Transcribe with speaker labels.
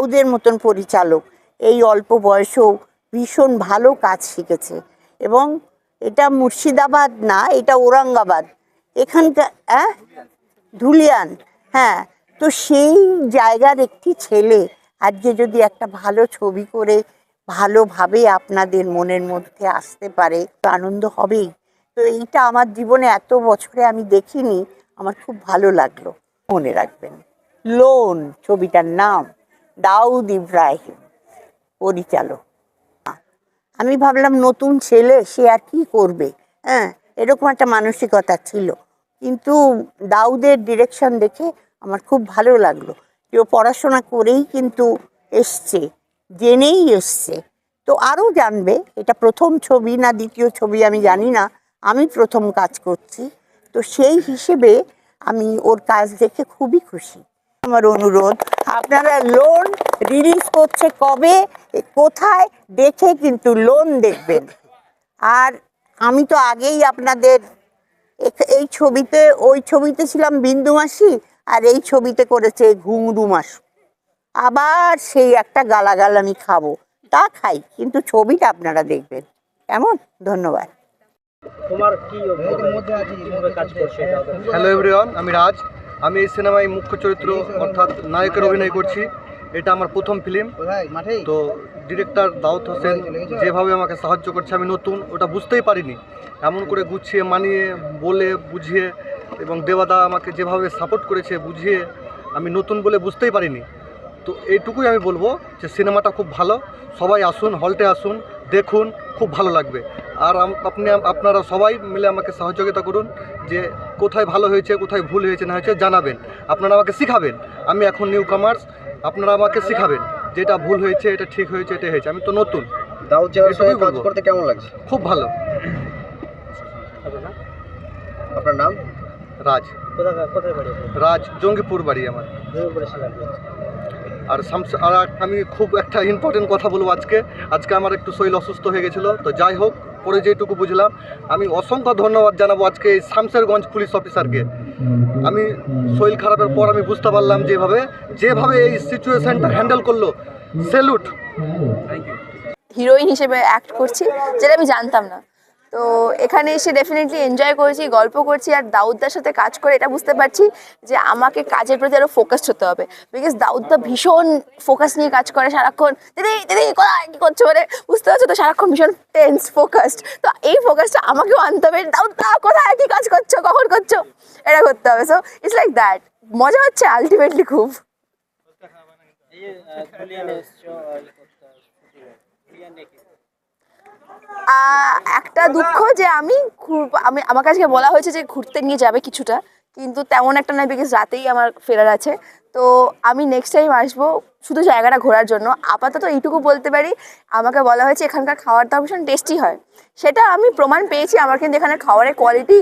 Speaker 1: দাউদের মতন পরিচালক। এই অল্প বয়সেও ভীষণ ভালো কাজ শিখেছে। এবং এটা মুর্শিদাবাদ না, এটা ঔরঙ্গাবাদ। এখানকার হ্যাঁ ধুলিয়ান হ্যাঁ। তো সেই জায়গার একটি ছেলে আজকে যদি একটা ভালো ছবি করে ভালোভাবে আপনাদের মনের মধ্যে আসতে পারে, তো আনন্দ হবেই। তো এইটা আমার জীবনে এত বছরে আমি দেখিনি, আমার খুব ভালো লাগল। মনে রাখবেন। লোন, ছবিটার নাম। দাউদ ইব্রাহিম, পরিচালক। আমি ভাবলাম, নতুন ছেলে, সে আর কি করবে? হ্যাঁ এরকম একটা মানসিকতা ছিল। কিন্তু দাউদের ডিরেকশন দেখে আমার খুব ভালো লাগল। ও পড়াশোনা করেই কিন্তু এসছে, জেনেই এসছে। তো আরও জানবে, এটা প্রথম ছবি না দ্বিতীয় ছবি আমি জানি না, আমি প্রথম কাজ করছি। তো সেই হিসেবে আমি ওর কাজ দেখে খুবই খুশি। আমার অনুরোধ। আপনারা লোন রিলিজ করছে কবে কোথায় দেখে কিন্তু লোন দেখবেন। আর আমি তো আগেই আপনাদের এই ছবিতে ওই ছবিতে ছিলাম বিন্দু মাসি আর এই ছবিতে করেছে ঘুংরু মাস। আবার সেই একটা গালাগাল আমি খাব তা খাই কিন্তু ছবিটা আপনারা দেখবেন। কেমন? ধন্যবাদ।
Speaker 2: তোমার কি?
Speaker 3: হ্যালো এভরিওয়ান আমি রাজ। আমি এই সিনেমায় মুখ্য চরিত্র অর্থাৎ নায়কের অভিনয় করছি। এটা আমার প্রথম ফিল্ম তো ডিরেক্টর দাউদ হোসেন যেভাবে আমাকে সাহায্য করছে আমি নতুন ওটা বুঝতেই পারিনি। এমন করে গুছিয়ে মানিয়ে বলে বুঝিয়ে এবং দেবাদা আমাকে যেভাবে সাপোর্ট করেছে বুঝিয়ে আমি নতুন বলে বুঝতেই পারিনি। তো এইটুকুই আমি বলব যে সিনেমাটা খুব ভালো। সবাই আসুন হলটে আসুন দেখুন খুব ভালো লাগবে। আর আপনি আপনারা সবাই মিলে আমাকে সহযোগিতা করুন যে কোথায় ভালো হয়েছে কোথায় ভুল হয়েছে না হয়েছে জানাবেন। আপনারা আমাকে শিখাবেন। আমি এখন নিউ কামার্স আপনারা আমাকে শিখাবেন যেটা ভুল হয়েছে এটা ঠিক হয়েছে এটা হয়েছে। আমি তো নতুন।
Speaker 4: দাউদ কাজ করতে কেমন লাগছে?
Speaker 3: খুব ভালো।
Speaker 4: আপনার নাম?
Speaker 3: রাজ? রাজ জঙ্গিপুর বাড়ি আমার। আর শামস আর আমি খুব একটা ইম্পর্টেন্ট কথা বলব আজকে। আজকে আমার একটু শরীর অসুস্থ হয়ে গেছিল তো যাই হোক পরে যেটুকু বুঝলাম, আমি অসংখ্য ধন্যবাদ জানাব আজকে এই শামসেরগঞ্জ পুলিশ অফিসারকে। আমি শরীর খারাপের পর আমি বুঝতে পারলাম যেভাবে যেভাবে এই সিচুয়েশানটা হ্যান্ডেল করল। সেলুট।
Speaker 5: হিরোইন হিসেবে অ্যাক্ট করছি, যেটা আমি জানতাম না। তো এখানে এসে ডেফিনেটলি এনজয় করেছি, গল্প করছি আর দাউদদার সাথে কাজ করে এটা বুঝতে পারছি যে আমাকে কাজের প্রতি আরও ফোকাসড হতে হবে। বিকজ দাউদদা ভীষণ ফোকাস নিয়ে কাজ করে সারাক্ষণ, দিদি দিদি, কোথায়? কী করছ? মানে বুঝতে পারছ তো সারাক্ষণ ভীষণ টেন্স ফোকাসড তো এই ফোকাসটা আমাকেও আনতে হবে, দাউদদা, কোথায়? কী কাজ করছ? কখন করছ? এটা করতে হবে। সো ইটস লাইক দ্যাট মজা হচ্ছে আলটিমেটলি খুব। একটা দুঃখ যে আমি আমি আমার কাছে বলা হয়েছে যে ঘুরতে নিয়ে যাবে কিছুটা, কিন্তু তেমন একটা নয় বিকজ রাতেই আমার ফেরার আছে। তো আমি নেক্সট টাইম আসব শুধু জায়গাটা ঘোরার জন্য। আপাতত এইটুকু বলতে পারি, আমাকে বলা হয়েছে এখানকার খাবার দাবার ভীষণ টেস্টি হয়। সেটা আমি প্রমাণ পেয়েছি, আমার কিন্তু এখানে খাবারের কোয়ালিটি